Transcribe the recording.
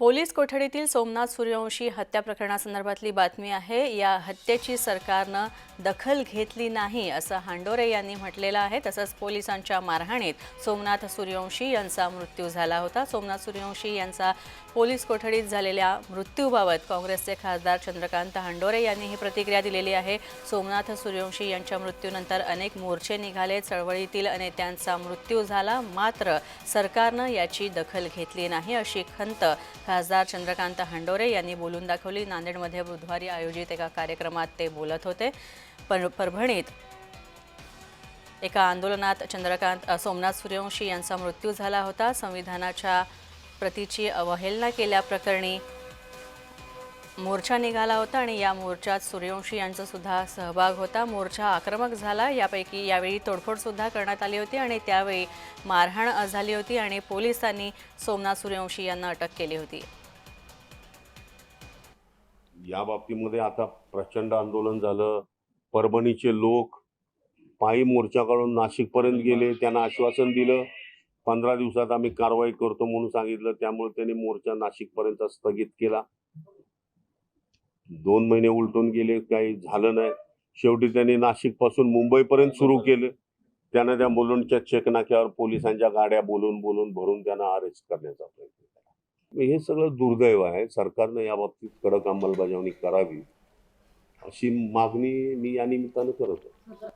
Police कोठडीतील Somnath Suryavanshi हत्या प्रकरणासंदर्भातली बातमी आहे. या हत्येची सरकारनं दखल घेतली नाही असं हांडोरे यांनी म्हटलेलं आहे. तसंच पोलिसांच्या मारहाणीत सोमनाथ सूर्यवंशी यांचा मृत्यू झाला होता. सोमनाथ सूर्यवंशी यांचा पोलीस कोठडीत झालेल्या मृत्यूबाबत काँग्रेसचे खासदार चंद्रकांत हांडोरे यांनी ही प्रतिक्रिया दिलेली आहे. सोमनाथ सूर्यवंशी यांच्या मृत्यूनंतर अनेक मोर्चे निघाले. चळवळीतील नेत्यांचा मृत्यू झाला. मात्र सरकारनं याची दखल घेतली नाही अशी खंत खासदार चंद्रकांत हांडोरे यांनी बोलून दाखवली नांदेडमध्ये बुधवारी आयोजित एका कार्यक्रमात ते बोलत होते. पर परभणीत एका आंदोलनात चंद्रकांत सोमनाथ सूर्यवंशी यांचा मृत्यू झाला होता. संविधानाच्या प्रतीची अवहेलना केल्याप्रकरणी मोर्चा निघाला होता आणि या मोर्चात सूर्यवंशी यांचा सुद्धा सहभाग होता. मोर्चा आक्रमक झाला. यापैकी यावेळी तोडफोडसुद्धा करण्यात आली होती आणि त्यावेळी मारहाण झाली होती आणि पोलिसांनी सोमनाथ सूर्यवंशी यांना अटक केली होती. या बाबतीमध्ये आता प्रचंड आंदोलन झालं. परभणीचे लोक पायी मोर्चा काढून नाशिकपर्यंत गेले. त्यांना आश्वासन दिलं. पंधरा दिवसात आम्ही कारवाई करतो म्हणून सांगितलं. त्यामुळे त्यांनी मोर्चा नाशिकपर्यंत स्थगित केला. दोन महिने उलटून गेले काही झालं नाही. शेवटी त्यांनी नाशिकपासून मुंबईपर्यंत सुरू केलं. त्यांना त्या मुलुंडच्या चेकनाक्यावर पोलिसांच्या गाड्या बोलून बोलून भरून त्यांना अरेस्ट करण्याचा प्रयत्न केला. हे सगळं दुर्दैव आहे. सरकारनं या बाबतीत कडक अंमलबजावणी करावी अशी मागणी मी या निमित्तानं करत आहे.